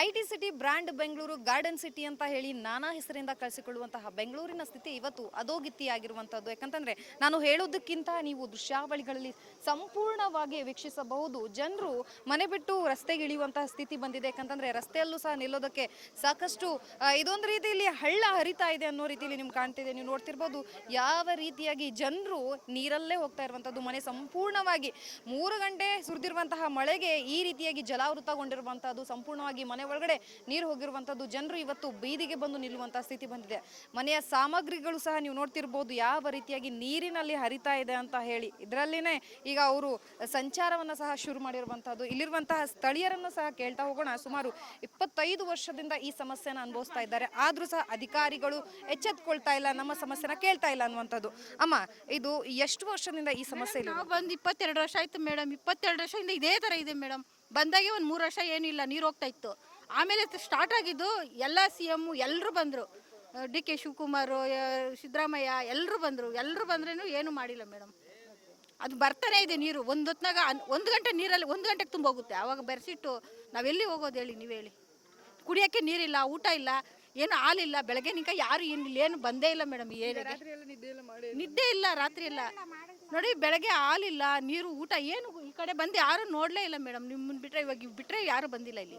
I T city brand Bengaluru garden city ಅಂತ ಹೇಳಿ ನಾನಾ ಹೆಸರಿಂದ ಕಳಿಸಿಕೊಳ್ಳುವಂತಹ ಬೆಂಗಳೂರಿನ ಸ್ಥಿತಿ ಇವತ್ತು ಅಧೋಗಿತಿಯಾಗಿರುವಂಥದ್ದು ಯಾಕಂತಂದ್ರೆ ನಾನು ಹೇಳೋದಕ್ಕಿಂತ ನೀವು ದೃಶ್ಯಾವಳಿಗಳಲ್ಲಿ ಸಂಪೂರ್ಣವಾಗಿ ವೀಕ್ಷಿಸಬಹುದು. ಜನರು ಮನೆ ಬಿಟ್ಟು ರಸ್ತೆಗೆ ಇಳಿಯುವಂತಹ ಸ್ಥಿತಿ ಬಂದಿದೆ. ಯಾಕಂತಂದ್ರೆ ರಸ್ತೆಯಲ್ಲೂ ಸಹ ನಿಲ್ಲೋದಕ್ಕೆ ಸಾಕಷ್ಟು ಇದೊಂದು ರೀತಿಯಲ್ಲಿ ಹಳ್ಳ ಹರಿತಾ ಇದೆ ಅನ್ನೋ ರೀತಿಯಲ್ಲಿ ನಿಮ್ಗೆ ಕಾಣ್ತಿದೆ. ನೀವು ನೋಡ್ತಿರ್ಬೋದು ಯಾವ ರೀತಿಯಾಗಿ ಜನರು ನೀರಲ್ಲೇ ಹೋಗ್ತಾ ಇರುವಂಥದ್ದು ಮನೆ ಸಂಪೂರ್ಣವಾಗಿ ಮೂರು ಗಂಟೆ ಸುರಿದಿರುವಂತಹ ಮಳೆಗೆ ಈ ರೀತಿಯಾಗಿ ಜಲಾವೃತಗೊಂಡಿರುವಂಥದ್ದು ಸಂಪೂರ್ಣವಾಗಿ ಮನೆ ಒಳಗಡೆ ನೀರು ಹೋಗಿರುವಂತದ್ದು. ಜನರು ಇವತ್ತು ಬೀದಿಗೆ ಬಂದು ನಿಲ್ಲುವಂತಹ ಸ್ಥಿತಿ ಬಂದಿದೆ. ಮನೆಯ ಸಾಮಗ್ರಿಗಳು ಸಹ ನೀವು ನೋಡ್ತಿರ್ಬೋದು ಯಾವ ರೀತಿಯಾಗಿ ನೀರಿನಲ್ಲಿ ಹರಿತಾ ಇದೆ ಅಂತ ಹೇಳಿ. ಇದರಲ್ಲಿನೇ ಈಗ ಅವರು ಸಂಚಾರವನ್ನ ಸಹ ಶುರು ಮಾಡಿರುವಂತಹದ್ದು. ಇಲ್ಲಿರುವಂತಹ ಸ್ಥಳೀಯರನ್ನು ಸಹ ಕೇಳ್ತಾ ಹೋಗೋಣ. ಸುಮಾರು ಇಪ್ಪತ್ತೈದು ವರ್ಷದಿಂದ ಈ ಸಮಸ್ಯೆನ ಅನುಭವಿಸ್ತಾ ಇದ್ದಾರೆ. ಆದ್ರೂ ಸಹ ಅಧಿಕಾರಿಗಳು ಎಚ್ಚೆತ್ಕೊಳ್ತಾ ಇಲ್ಲ ನಮ್ಮ ಸಮಸ್ಯೆನ ಕೇಳ್ತಾ ಇಲ್ಲ ಅನ್ನುವಂಥದ್ದು. ಅಮ್ಮ ಇದು ಎಷ್ಟು ವರ್ಷದಿಂದ ಈ ಸಮಸ್ಯೆ ಇಲ್ಲ ಬಂದು ಇಪ್ಪತ್ತೆರಡು ವರ್ಷ ಆಯ್ತು ಮೇಡಮ್ ಇಪ್ಪತ್ತೆರಡು ವರ್ಷದಿಂದ ಇದೇ ತರ ಇದೆ ಮೇಡಮ್ ಬಂದಾಗೆ ಒಂದು ಮೂರು ವರ್ಷ ಏನಿಲ್ಲ ನೀರು ಹೋಗ್ತಾ ಇತ್ತು. ಆಮೇಲೆ ಸ್ಟಾರ್ಟ್ ಆಗಿದ್ದು ಎಲ್ಲ ಸಿ ಎಂ ಎಲ್ಲರೂ ಬಂದರು. ಡಿ ಕೆ ಶಿವಕುಮಾರ್ ಸಿದ್ದರಾಮಯ್ಯ ಎಲ್ಲರೂ ಬಂದರು. ಎಲ್ಲರೂ ಬಂದ್ರೂ ಏನೂ ಮಾಡಿಲ್ಲ ಮೇಡಮ್. ಅದು ಬರ್ತಾನೆ ಇದೆ ನೀರು. ಒಂದು ಹೊತ್ನಾಗ ಒಂದು ಗಂಟೆ ನೀರಲ್ಲಿ ಒಂದು ಗಂಟೆಗೆ ತುಂಬ ಹೋಗುತ್ತೆ ಆವಾಗ ಬೆರೆಸಿಟ್ಟು ನಾವೆಲ್ಲಿ ಹೋಗೋದು ಹೇಳಿ ನೀವು ಹೇಳಿ. ಕುಡಿಯೋಕ್ಕೆ ನೀರಿಲ್ಲ ಊಟ ಇಲ್ಲ ಏನು ಹಾಲಿಲ್ಲ ಬೆಳಗ್ಗೆ ನಿಂಕ ಯಾರು ಏನಿಲ್ಲ ಏನು ಬಂದೇ ಇಲ್ಲ ಮೇಡಮ್ ಏನು ನಿದ್ದೆ ಇಲ್ಲ ರಾತ್ರಿ ಎಲ್ಲ. ನೋಡಿ, ಬೆಳಗ್ಗೆ ಹಾಲಿಲ್ಲ, ನೀರು, ಊಟ ಏನು ಈ ಕಡೆ ಬಂದು ಯಾರು ನೋಡಲೇ ಇಲ್ಲ ಮೇಡಮ್. ನಿಮ್ಮನ್ನ ಬಿಟ್ರೆ ಇವಾಗ ಬಿಟ್ರೆ ಯಾರು ಬಂದಿಲ್ಲ ಇಲ್ಲಿ.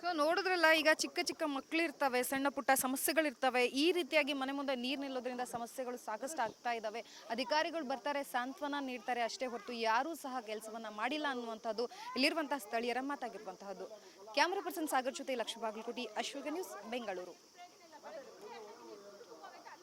ಸೊ ನೋಡಿದ್ರಲ್ಲ, ಈಗ ಚಿಕ್ಕ ಚಿಕ್ಕ ಮಕ್ಳು ಇರ್ತವೆ ಸಣ್ಣ ಪುಟ್ಟ ಸಮಸ್ಯೆಗಳಿರ್ತವೆ, ಈ ರೀತಿಯಾಗಿ ಮನೆ ಮುಂದೆ ನೀರು ನಿಲ್ಲೋದ್ರಿಂದ ಸಮಸ್ಯೆಗಳು ಸಾಕಷ್ಟು ಆಗ್ತಾ ಇದ್ದಾವೆ ಅಧಿಕಾರಿಗಳು ಬರ್ತಾರೆ, ಸಾಂತ್ವನ ನೀಡ್ತಾರೆ ಅಷ್ಟೇ ಹೊರತು ಯಾರೂ ಸಹ ಕೆಲಸವನ್ನ ಮಾಡಿಲ್ಲ ಅನ್ನುವಂಥದ್ದು ಇಲ್ಲಿರುವಂತಹ ಸ್ಥಳೀಯರ ಮಾತಾಗಿರುವಂತಹದ್ದು. ಕ್ಯಾಮ್ರಾ ಪರ್ಸನ್ ಸಾಗರ್ ಜೊತೆ ಲಕ್ಷ್ಮೀ ಬಾಗಲಕೋಟಿ, ಅಶ್ವಗ ನ್ಯೂಸ್ ಬೆಂಗಳೂರು.